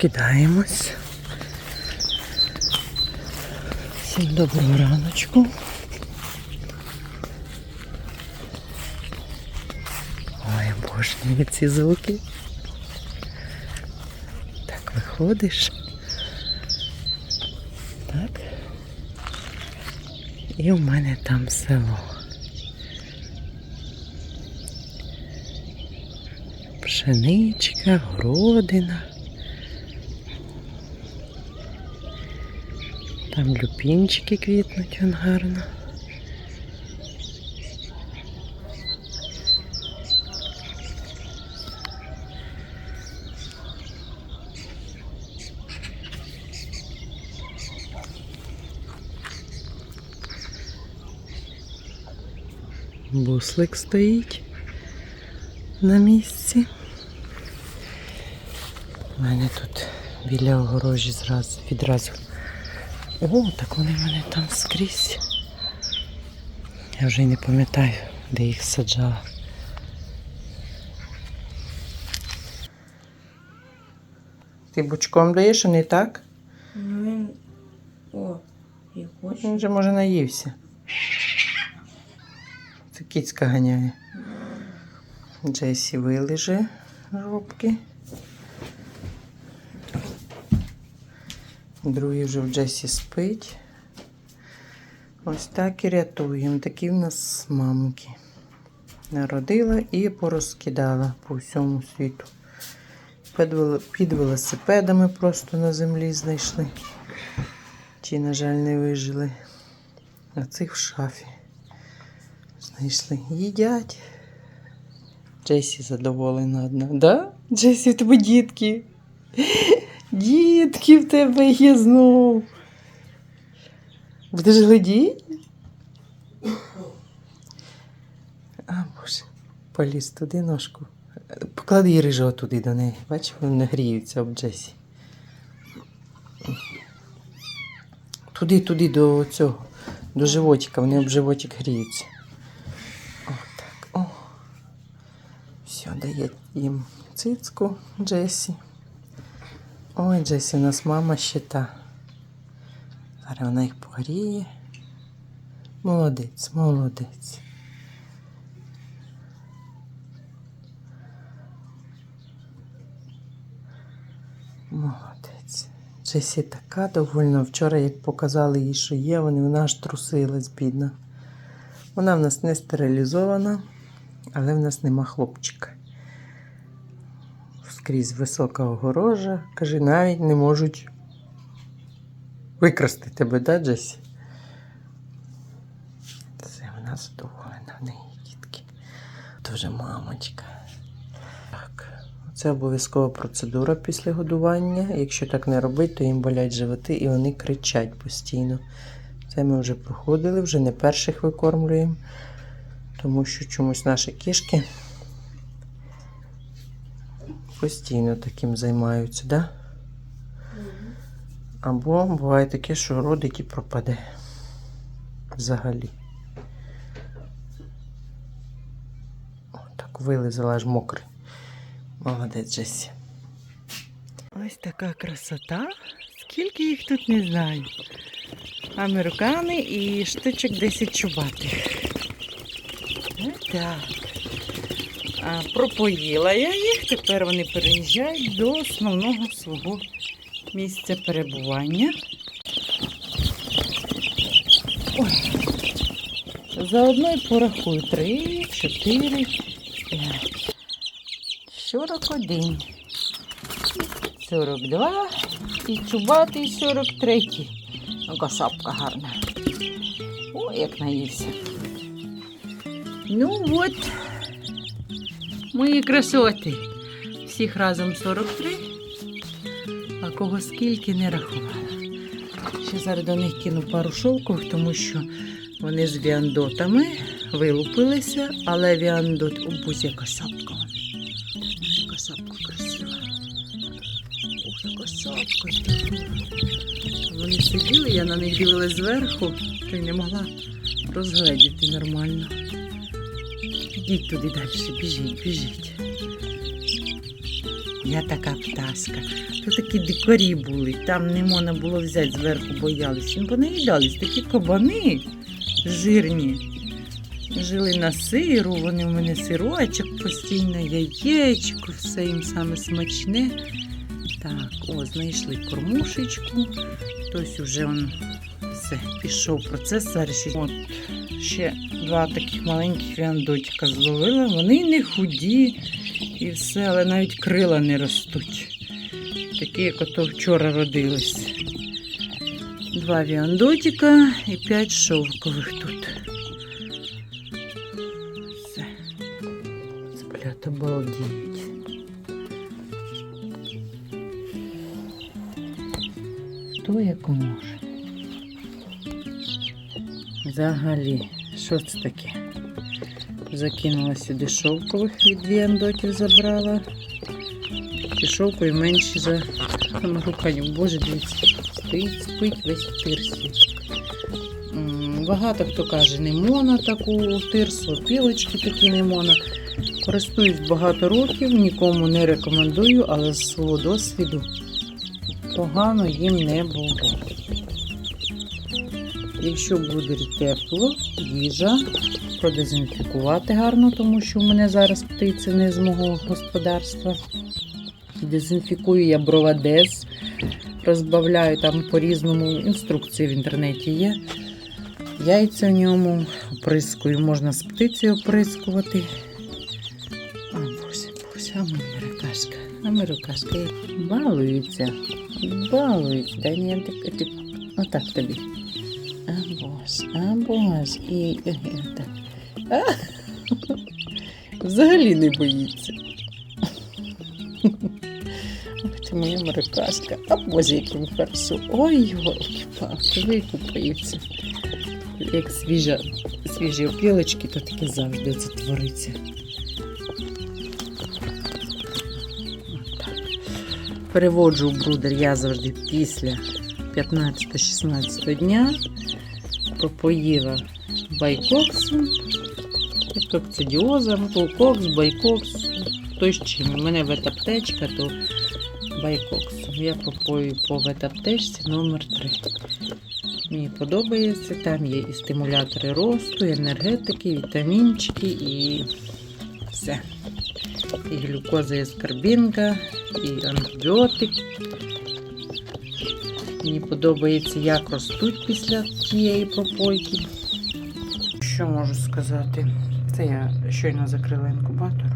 прокидаємось. Всім доброго раночку. Ой, обожнюю ці звуки. Так виходиш. Так. І у мене там село. Пшеничка, городина. Там люпінчики квітнуть он гарно. Буслик стоїть на місці. У мене тут біля огорожі зразу відразу. О, так вони в мене там скрізь. Я вже й не пам'ятаю, де їх саджала. Ти бучком даєш, а не так? Ну він. О, і хоче. Він вже може наївся. Це кіцька ганяє. Джесі вилиже жопки. Другий вже в Джесі спить. Ось так і рятуємо. Такі в нас мамки. Народила і порозкидала по всьому світу. Під, велосипедами просто на землі знайшли. Ті, на жаль, не вижили. А цих в шафі. Знайшли. Їдять. Джесі задоволена одна. Да? Джесі, тебе дітки. Дітки в тебе є знов. Будеш глядіть? А, Боже, поліз туди ножку. Поклади рижого туди до неї. Бачиш, вони не гріються об Джесі. Туди, туди, до цього, до животика. Вони об животик гріються. О, так, о. Все, дає їм цицьку Джесі. Ой, Джесі, у нас мама щита. Зараз вона їх погріє. Молодець, молодець. Молодець. Джесі така довольна. Вчора, як показали їй, що є, вони вона аж трусилась, бідна. Вона в нас не стерилізована, але в нас нема хлопчика. Скрізь висока огорожа. Каже, навіть не можуть викрасти тебе, да, Джесі? Це вона задоволена в неї, дітки. Дуже мамочка. Так. Це обов'язкова процедура після годування. Якщо так не робити, то їм болять животи і вони кричать постійно. Це ми вже проходили, вже не перших викормлюємо, тому що чомусь наші кішки постійно таким займаються, да? Або буває таке, що родить і пропаде взагалі. О, так вилизала аж мокрий. Молодець Джесі. Ось така красота. Скільки їх тут не знаю. Американи і штучок 10 чубатих. Так. Пропоїла я їх, тепер вони переїжджають до основного свого місця перебування. Ой. Заодно й порахую. Три, чотири, п'ять. 41. 42 і чубатий 43. Ну, косапка гарна. О, як наївся. Ну от, мої красоти. Всіх разом 43, а кого скільки не рахувала. Ще зараз до них кину пару шовкових, тому що вони з віандотами вилупилися, але віандот у бузі яка сапка. Яка сапка красива. Ох, яка сапка. Вони сиділи, я на них дивилась зверху, то й не могла розгледіти нормально. Ідіть туди далі, біжіть, біжіть. Я така пташка. То такі дикарі були, там не можна було взяти зверху, боялись. Він понаїдались, такі кабани жирні. Жили на сиру, вони у мене сирочок постійно, яєчко, все їм саме смачне. Так, о, знайшли кормушечку. Хтось уже он все, пішов процес. От ще два таких маленьких віандотика зловила. Вони не худі і все, але навіть крила не ростуть. Такі, як ото вчора родились. Два віандотика і п'ять шовкових тут. Взагалі, що це таке? Закинула сюди шовкових від віандотів забрала. І шовкові менші за руканю. Боже, дивіться, стоїть, спить весь в тирсі. Багато хто каже, не мона таку тирсу, пілочки такі не мона. Користуюсь багато років, нікому не рекомендую, але з свого досвіду погано їм не було. Якщо буде тепло, їжа, продезінфікувати гарно, тому що в мене зараз птиці не з мого господарства. Дезінфікую я бровадез, розбавляю там по-різному. Інструкції в інтернеті є. Яйця в ньому оприскую, можна з птиці оприскувати. А, боже, боже, а мирокашка, а мирокашка. Балуються, балуються. Дай ні, так, отак тобі. А боже, і, і, і. А? Взагалі не боїться. Ах ти моя марикашка. А боже, яким хорошо. Ой, йолки палки викупаються. Як свіжа, свіжі опілочки, то таке завжди це твориться. Переводжу в брудер я завжди після 15-16 дня. Пропоїла байкоксом, кокцидіозом, толкокс, байкокс, хто з чим. У мене ветаптечка, то байкоксом. Я пропою по ветаптечці номер 3 Мені подобається. Там є і стимулятори росту, і енергетики, і вітамінчики, і все. І глюкоза, і скарбінка, і антибіотик. Мені подобається, як ростуть після тієї пропойки. Що можу сказати? Це я щойно закрила інкубатор.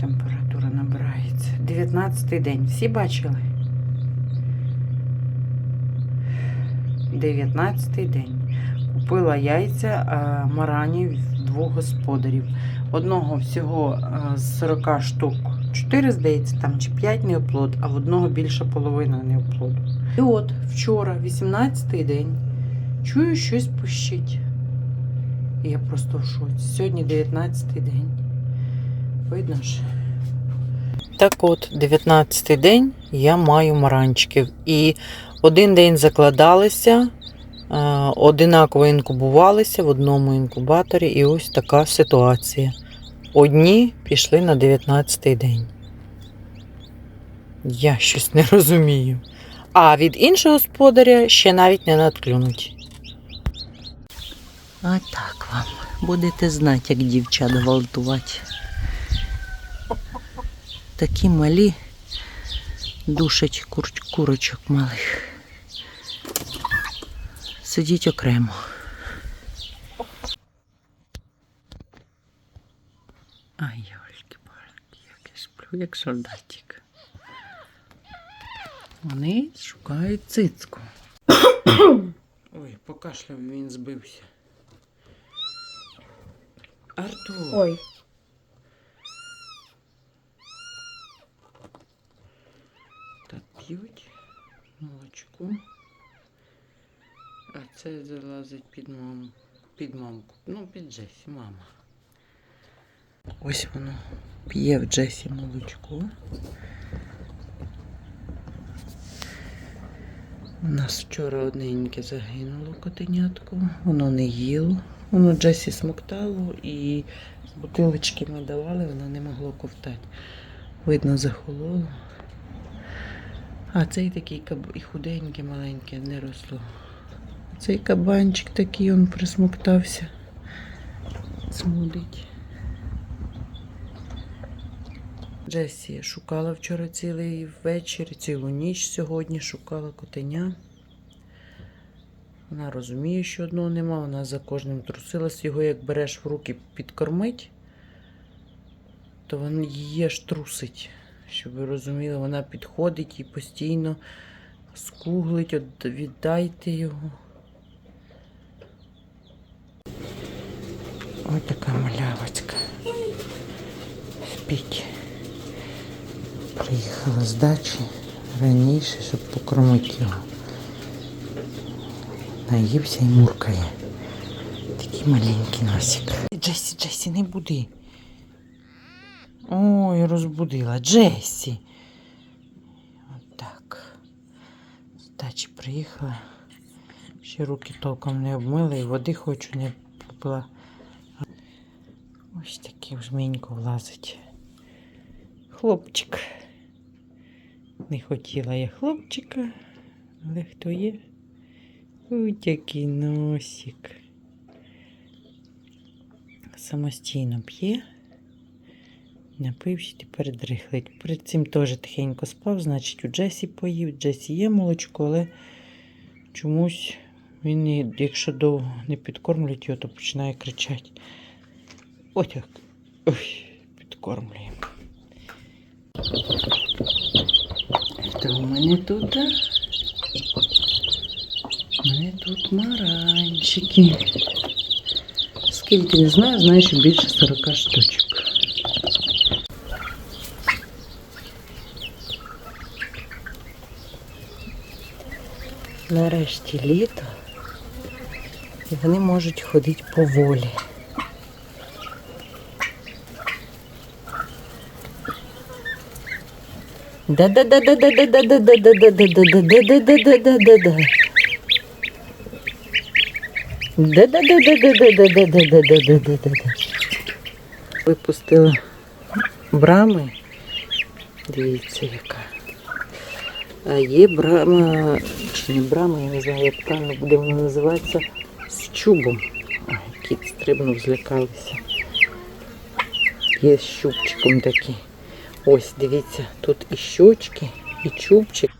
Температура набирається. 19 день. Всі бачили? 19 день. Купила яйця а, марані в двох господарів. Одного всього з 40 штук 4, здається, там чи 5 неоплод, а в одного більша половина неоплоду. І от вчора, 18-й день, чую щось пищить. І я просто в шоці. Сьогодні 19-й день. Видно ж. Так от, 19-й день я маю маранчиків. І один день закладалися, е, одинаково інкубувалися в одному інкубаторі, і ось така ситуація. Одні пішли на 19-й день. Я щось не розумію. А від іншого господаря ще навіть не надклюнуть. А так вам. Будете знати, як дівчат гвалтувати. Такі малі душать кур... курочок малих. Сидіть окремо. Ай, йольки пальки як я сплю, як солдатик. Вони шукають цицьку. Ой, покашляв, він збився. Артур. Ой, Та п'ють молочку. А це залазить під маму. Під мамку. Ну, під Джесі, мама. Ось воно п'є в Джесі молочко. У нас вчора одненьке загинуло котенятко. Воно не їло. Воно Джесі смоктало і з бутилочки ми давали, воно не могло ковтати. Видно, захололо. А цей такий каб... і худенький, маленький, не росло. Цей кабанчик такий, он присмоктався. Смудить. Джесі шукала вчора цілий вечір, цілу ніч сьогодні шукала котеня. Вона розуміє, що одного нема, вона за кожним трусилась. Його як береш в руки підкормить, то він її аж трусить. Щоб ви розуміли, вона підходить і постійно скуглить, віддайте його. Ось така малявочка. Спіть. Приїхала з дачі раніше, щоб покормити його. Наївся і муркає. Такий маленький носик. Джесі, Джесі, не буди. Ой, розбудила. Джесі. Отак. З дачі приїхала. Ще руки толком не обмила і води хочу не попила. Ось такий в жменьку влазить. Хлопчик. Не хотіла я хлопчика, але хто є? Ой, який носик. Самостійно п'є. Напився, тепер дрихлить. Перед цим теж тихенько спав, значить, у Джесі поїв. Джесі є молочко, але чомусь він, якщо довго не підкормлюють його, то починає кричати. Ось як. Ой, підкормлюємо. Хто у мене тут? У мене тут маранчики. Скільки не знаю, знаю, що більше 40 штучок. Нарешті літо, і вони можуть ходити поволі. Випустила брами. Дивіться, яка. А є брама, чи не брама, я не знаю, як правильно буде вона називатися, з чубом. Ой, кіт стрибнув, злякалися. Є з щупчиком такі. Ось, дивіться, тут і щочки, і чубчик.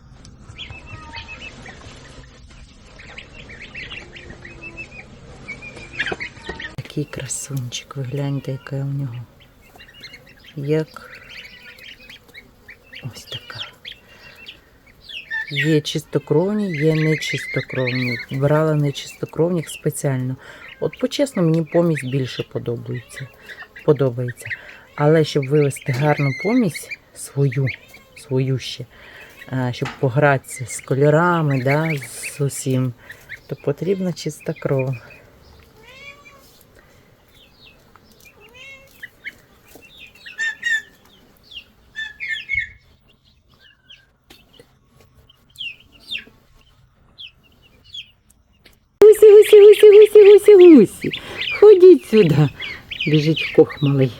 Такий красунчик, ви гляньте, яка у нього. Як ось така. Є чистокровні, є нечистокровні. Брала нечистокровних спеціально. От по-чесно, мені помість більше подобається. подобається. Але щоб вивести гарну помість свою, свою ще, щоб погратися з кольорами, да, з усім, то потрібна чиста кров. Гусі, гусі, гусі, гусі, гусі, гусі. Ходіть сюди. Біжить кох малий.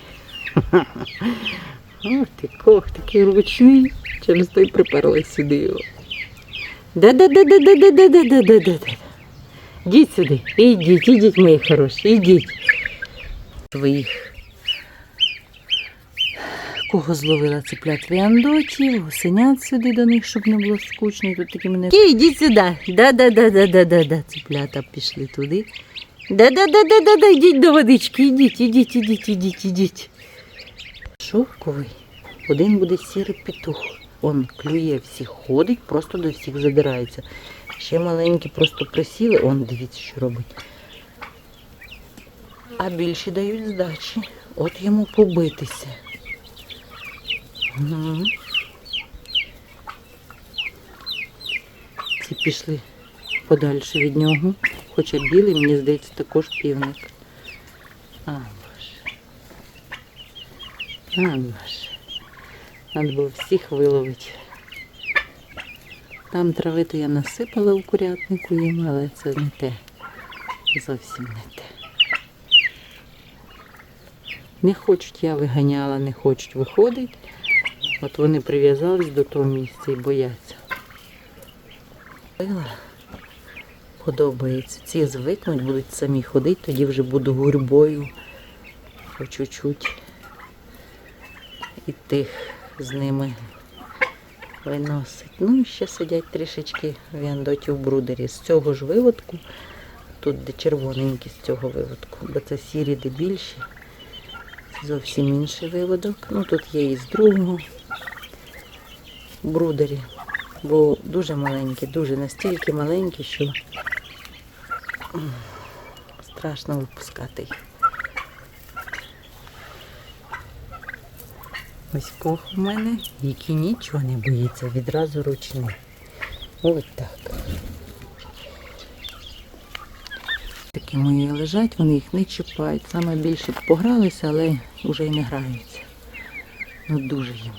Ох ти, кох такий ручний. Через той приперли сюди його. Да-да-да-да-да-да-да-да-да-да-да. Ідіть сюди, ідіть, ідіть, мої хороші, ідіть. Своїх. Кого зловила цеплят віандотів, гусенят сюди до них, щоб не було скучно. І тут такі мене. Кі, ідіть сюди. Да-да-да-да-да-да-да. Цеплята пішли туди. Да-да-да-да-да-да, йдіть до водички, ідіть, ідіть, ідіть, ідіть, ідіть. Шовковий. Один буде сірий петух. Он клює всіх, ходить, просто до всіх задирається. Ще маленькі просто присіли, он дивіться, що робить. А більші дають здачі. От йому побитися. Угу. Ці пішли подальше від нього. Хоча білий, мені здається, також півник. А. А, боже. Треба було всіх виловити. Там трави то я насипала у курятнику їм, але це не те. Зовсім не те. Не хочуть, я виганяла, не хочуть виходить. От вони прив'язались до того місця і бояться. Подобається. Ці звикнуть, будуть самі ходити, тоді вже буду гурьбою по чуть-чуть і тих з ними виносить. Ну і ще сидять трішечки в Яндоті в брудері. З цього ж виводку, тут де червоненькі з цього виводку, бо це сірі, де більші. Зовсім інший виводок. Ну тут є і з другого брудері. Бо дуже маленькі, дуже настільки маленькі, що страшно випускати їх. Ось кох у мене, який нічого не боїться, відразу ручний. Ось так. Такі мої лежать, вони їх не чіпають. Саме більше погралися, але вже й не граються. Ну дуже їм.